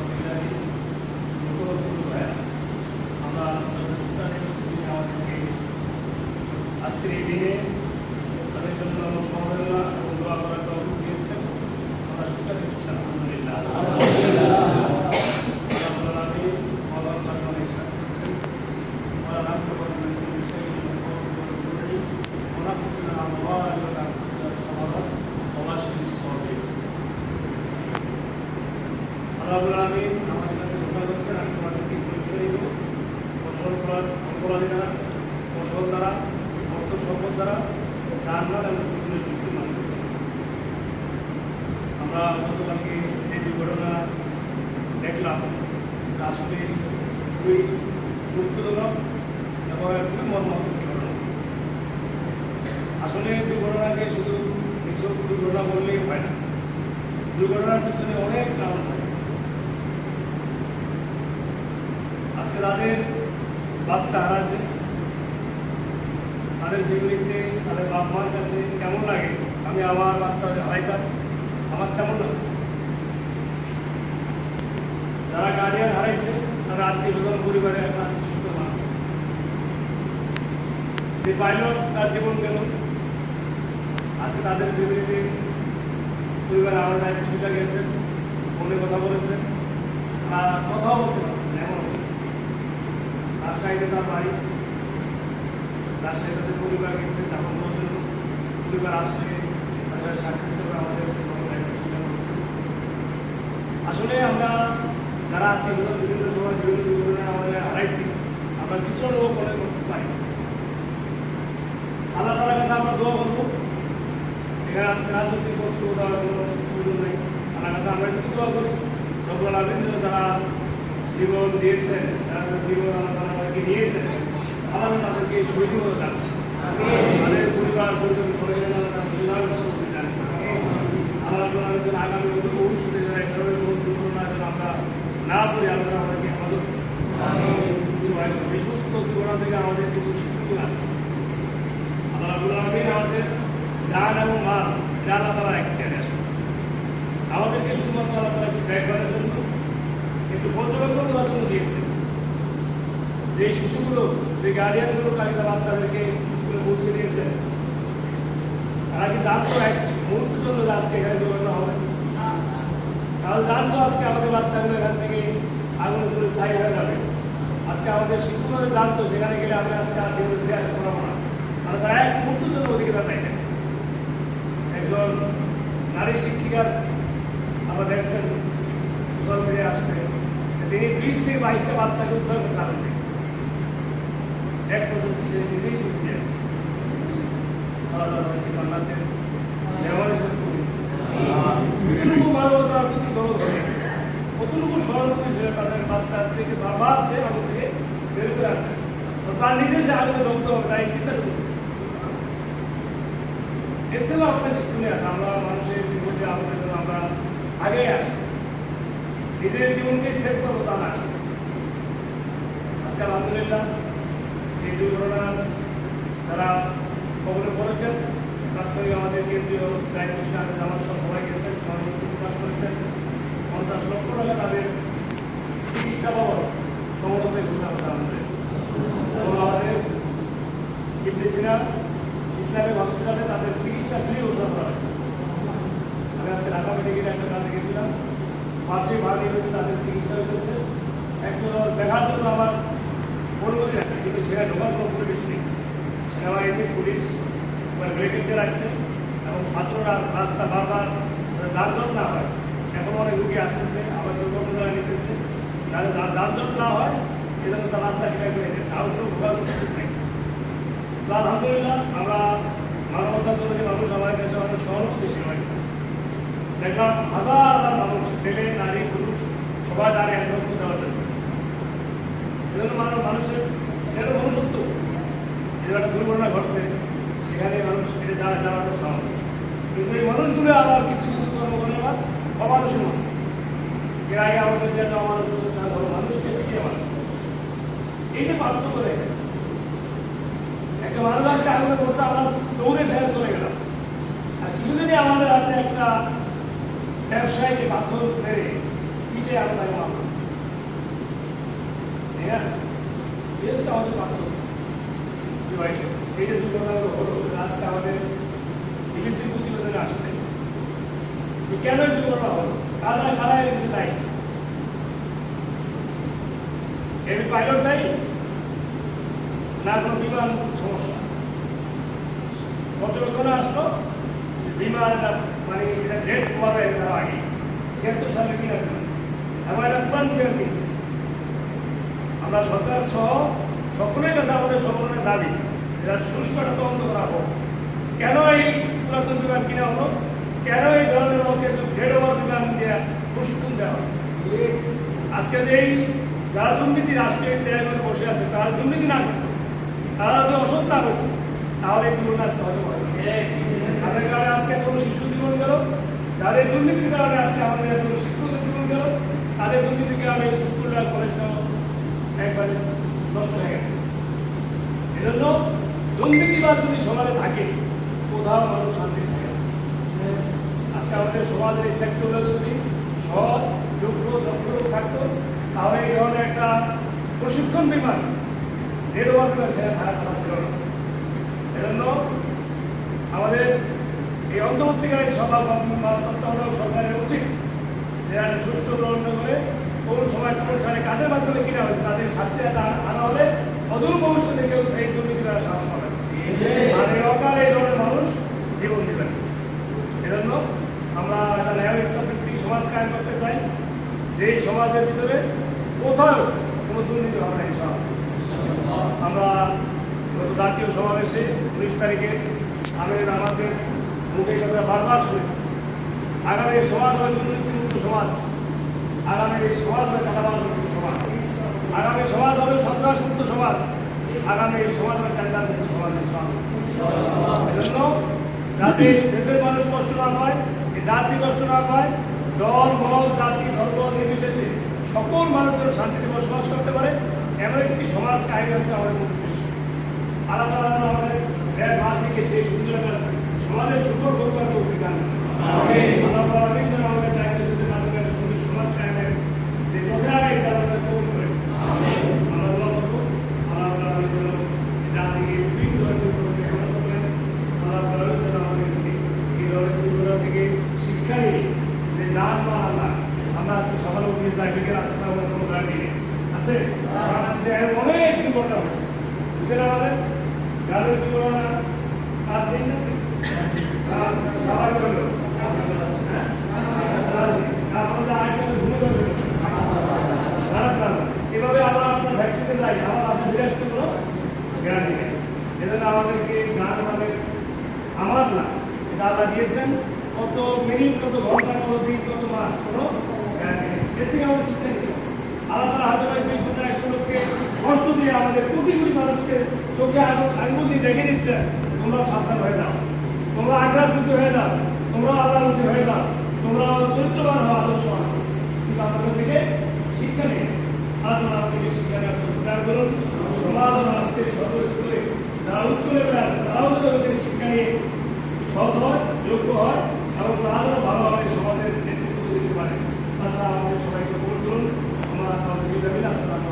possibilidades আল্লাহুল আমাদের কাছে দোয়া করছেন আমি তোমাদেরকে পরীক্ষা নিব ফসল অপরাধী দ্বারা দ্বারা, অর্থ সম্পদ দ্বারা জান্নাত এবং যুক্তির মাধ্যমে। আমরা গতকালকে যে দুর্ঘটনা দেখলাম আসলে খুবই দুঃখজনক এবং খুবই মর্মাহত ঘটনা। আসলে দুর্ঘটনাকে শুধু এসব দুর্ঘটনা বললেই হয় না। দুর্ঘটনার পিছনে অনেক কারণ থাকে আজকে তাদের হারাছে তাদের তাদের বাপ মার কাছে কেমন লাগে? আমি আমার বাচ্চা হারাইতাম। আমার কেমন লাগে? যারা গার্ডিয়ান হারাইছে, তারা আত্মীয় স্বজন, পরিবারের একটা আছে ছোট মা যে তার জীবন গেল। আজকে তাদের ফ্যামিলিতে পরিবারে আমার একটা সুযোগ গেছেন ফোনে কথা বলেছেন আর কথাও বলতে পারছেন এমন অবস্থা রাজশাহীতে তার বাড়ি রাজশাহী তাদের পরিবার গেছে তখন পর্যন্ত পরিবার আসলে তাদের সাক্ষাৎ করে আমাদের আসলে আমরা যারা স্বজন বিভিন্ন সময় বিভিন্ন দুর্ঘটনায় আমাদের হারাইছি, আমরা কিছুটা লোক মনে করতে পারি। আল্লাহ তালার কাছে আমরা দোয়া করব। এখানে আজকে রাজনৈতিক বক্তব্য দেওয়ার কোনো প্রয়োজন নেই। আল্লাহ কাছে আমরা একটু দোয়া করি। রব্বুল আলমিন যারা জীবন দিয়েছেন তারা জীবন তাদেরকে হতে তাদের পরিবার, পরিজন আগামী ধরনের কোনো দুর্ঘটনা যেন আমরা না আল্লাহ আমাদেরকে হেফাজত এই সমস্ত দুর্ঘটনা থেকে আমাদের কিছু শিক্ষণ আছে। আমাদের জান এবং মাল, এটা এখতিয়ারে আসে আমাদেরকে শুধুমাত্র আল্লাহ একটু ব্যয় করার জন্য, একটু পর্যবেক্ষণ করার জন্য দিয়েছে। যে শিশুগুলো, যে গার্ডিয়ানগুলো কালিকা বাচ্চাদেরকে স্কুলে পৌঁছে দিয়েছে, তারা কি জানতো এক মুহূর্তের জন্য আজকে এখানে দুর্ঘটনা হবে? তাহলে জানতো আজকে আমাদের বাচ্চাগুলো এখান থেকে আগুন করে সাই হয়ে যাবে। আজকে আমাদের শিক্ষকরা জানতো সেখানে গেলে আমি আজকে আর জীবনে ফিরে আসতে পারব না। তাহলে তারা এক মুহূর্তের জন্য ওদিকে তাকাইতেন একজন নারী শিক্ষিকার আমরা দেখছেন সোশ্যাল মিডিয়া আসছে তিনি বিশ থেকে বাইশটা বাচ্চাকে উদ্ধার করছে আগুন এক পর্যন্ত নিজেই ঝুঁকি আছে আল্লাহ তাদেরকে জান্নাতের নেওয়ার সাথে কতটুকু মানবতার প্রতি দরদ হবে কতটুকু সহানুভূতি ছিল তাদের বাচ্চার থেকে বারবার সে থেকে বের করে আনতেছে তো তার নিজে সে আগুনে দগ্ধ হবে, তাই চিন্তা করবে এর আমাদের শিক্ষণীয় আছে, আমরা মানুষের বিপদে আমাদের জন্য আমরা আগে আসি। নিজের জীবনকে সেভ করব তা না। আজকে আলহামদুলিল্লাহ দুর্ঘটনার আমাদের কেন্দ্রীয় করেছেন। পঞ্চাশ লক্ষ টাকা ইসলামিক হসপিটালে তাদের চিকিৎসা ফ্রি ঘোষণা করা হয়েছে। আমি আজকে একটা কাজে গেছিলাম। পাশে ভাড়ি হয়েছে তাদের চিকিৎসা হয়েছে। একজন দেখার জন্য আমার অনুমতি কিন্তু সেখানে ঢোকার কোনো পরিবেশ নেই। সেনাবাহিনী পুলিশ ব্রেকেটে রাখছে এবং ছাত্ররা রাস্তা বারবার যানজট না হয়, এখন অনেক রুগী আসতেছে, আবার দুর্ঘটনা নিতেছে। যানজট না হয় এজন্য তার রাস্তা ক্লিয়ার করে গেছে আউটডোর ঢোকার কোনো সুযোগ নেই। আলহামদুলিল্লাহ, আমরা মানবতার জন্য মানুষ, আমাদের দেশে অনেক সহানুভূতিশীল হয়। দেখলাম হাজার হাজার মানুষ, ছেলে, নারী, পুরুষ, সবাই অ্যান্সার করতে দেওয়ার জন্য। এজন্য মানুষের এটা মনুষ্যত্ব যে একটা দুর্ঘটনা ঘটছে, সেখানে মানুষ এটা যাওয়া যাওয়াটা স্বাভাবিক। কিন্তু এই মানুষগুলো আবার কিছু কিছু কর্ম করে আবার অমানুষের মানুষ এর আগে আমাদের যে অমানুষ ধরো মানুষকে পিটিয়ে মারছে। এই যে পার্থক্য দেখে একটা মানুষ আজকে আমাদের বসে আমরা দৌড়ে সেখানে চলে গেলাম। আর কিছুদিনই আমাদের হাতে একটা ব্যবসায়ীকে পাথর মেরে পিঠে আমরা মারলাম ঠিক আছে হচ্ছে আমাদের পার্থক্য এই যে দুর্ঘটনাগুলো হলো আজকে আমাদের বিবিসি প্রতিবেদনে আসছে। কেন এই দুর্ঘটনা হলো? কারা কারা এর দায়ী? এর পাইলট দায়ী? না, কোনো বিমান সমস্যা। পর্যবেক্ষণে আসলো বিমান মানে এটা ডেট করা হয়েছে আগে, ছিয়াত্তর সালে কিনা বিমান। এমন একটা পুরান বিমান কিনছে আমরা সরকার সহ সকলের কাছে আমাদের সকলের দাবি এটা সুষ্ঠু তদন্ত করা হোক। কেন এই পুরাতন বিমান কিনা হলো? কেন এই ধরনের লোককে ডেড ওভার বিমান দিয়ে প্রশিক্ষণ দেওয়া হয়? আজকে এই যারা দুর্নীতি রাষ্ট্রীয় চেয়ারম্যানে বসে আছে, তারা দুর্নীতি না করতো তারা যদি অসৎ না করতো তাহলে এই দুর্নীতি আজকে হতে পারে তাদের কারণে আজকে কোনো শিশু জীবন গেল, তাদের দুর্নীতির কারণে আজকে আমাদের কোনো শিক্ষকদের জীবন গেল তাদের দুর্নীতির কারণে স্কুলটা কলেজটাও একবারে নষ্ট হয়ে গেছে এজন্য দুর্নীতিবাদ যদি সমাজে থাকে কোথাও মানুষ শান্তি থাকে। আজকে আমাদের সমাজের এই সেক্টরগুলো যদি সৎ, যোগ্য, দক্ষ থাকতো, তাহলে এই ধরনের একটা প্রশিক্ষণ বিমান থাকার কথা ছিল না। এজন্য আমাদের এই অন্তর্বর্তীকালীন সভা তত্ত্বাবধায়ক সরকারের উচিত যে সুষ্ঠু গ্রহণ করে, কোন সময় কোন সালে কাদের মাধ্যমে কিনা হয়েছে, তাদের শাস্তি আনা হলে অদূর ভবিষ্যতে কেউ এই দুর্নীতি করার সাহস পাবে না। আর এই ধরনের মানুষ জীবন দিবেন এজন্য আমরা একটা ন্যায় ইচ্ছা সমাজ কায়েম করতে চাই যে এই সমাজের ভিতরে কোথাও কোনো দুর্নীতি হবে না, ইনশাআল্লাহ। আমরা জাতীয় সমাবেশে উনিশ তারিখে আমি আমাদের মুখে কথা বারবার শুনেছি। আগামী সমাজ হবে দুর্নীতিমুক্ত সমাজ। আগামী সমাজ হবে চাষাবাদ সমাজ। আগামী সমাজ হবে সন্ত্রাস মুক্ত সমাজ। আগামী সমাজ হবে চাঁদার মুক্ত সমাজ ইনশাআল্লাহ। এজন্য যাতে দেশের মানুষ কষ্ট না পায় জাতি কষ্ট না পায় দল মল জাতি ধর্ম নির্বিশেষে সকল মানুষ যেন শান্তিতে বসবাস করতে পারে এমন একটি সমাজ কাহিনী হচ্ছে আমাদের মূল উদ্দেশ্য। আলাদা আলাদা আমাদের দেড় মাস থেকে সেই সুন্দর একটা সমাজের সুন্দর ভোগ করার অধিকার আল্লাহ আমিন যেন আমাদের চাইতে যদি না থাকে একটা সুন্দর সমাজ কাহিনী যে প্রধান আগে আমাদের কবুল করে আমরা দোয়া করব আল্লাহ আমিন যেন জাতিকে বিভিন্ন ধরনের দুর্নীতি হেফাজত করেন আল্লাহ তাআলা যেন আমাদেরকে এই ধরনের দুর্ঘটনা থেকে শিক্ষা নিয়ে যে জান বা আল্লাহ আমরা আজকে যায় বিকেল আসতে হবে কোনো গাড়ি আছে? বাংলাদেশে অনেক দুর্ঘটনা হয়েছে বুঝলেন আমাদের গাড়ির দুর্ঘটনা পাঁচ দিন না সবাই বলল হ্যাঁ আপনাদের আরেকটা ঘুরে বসে খারাপ লাগবে এভাবে আমরা আপনার ফ্যাক্টরিতে যাই আবার আপনি ফিরে আসতে কোনো গ্যারান্টি নেই এজন্য আমাদেরকে গান আমাদের আমার না এটা আল্লাহ দিয়েছেন কত মিনিট কত ঘণ্টা কত দিন কত মাস কোনো গ্যারান্টি নেই এর আমাদের শিক্ষা নিতে হাজার বিশ হাজার একশো লোককে কষ্ট দিয়ে আমাদের কোটি কোটি মানুষকে চোখে আঙুল দিয়ে দেখে দিচ্ছে, তোমরা সাবধান হয়ে যাও। তোমরা আগ্রাহী হয়ে যাও, তোমরা আল্লাহমুখী হয়ে যাও, তোমরা চরিত্রবান হও আদর্শবান হও কিন্তু আপনাদের থেকে শিক্ষা নেই। আল্লাহ আমাদেরকে শিক্ষা নেওয়ার প্রচার করুন। সমাজ রাষ্ট্রের সর্ব স্কুলে যারা উচ্চ লেভেলে আছে, তারাও যেন শিক্ষা নিয়ে সৎ হয়, যোগ্য হয় এবং তারা যেন ভালো আপনারা আমাদের সবাইকে ভোট করুন আমরা আমাদের বিদায় আসসালাম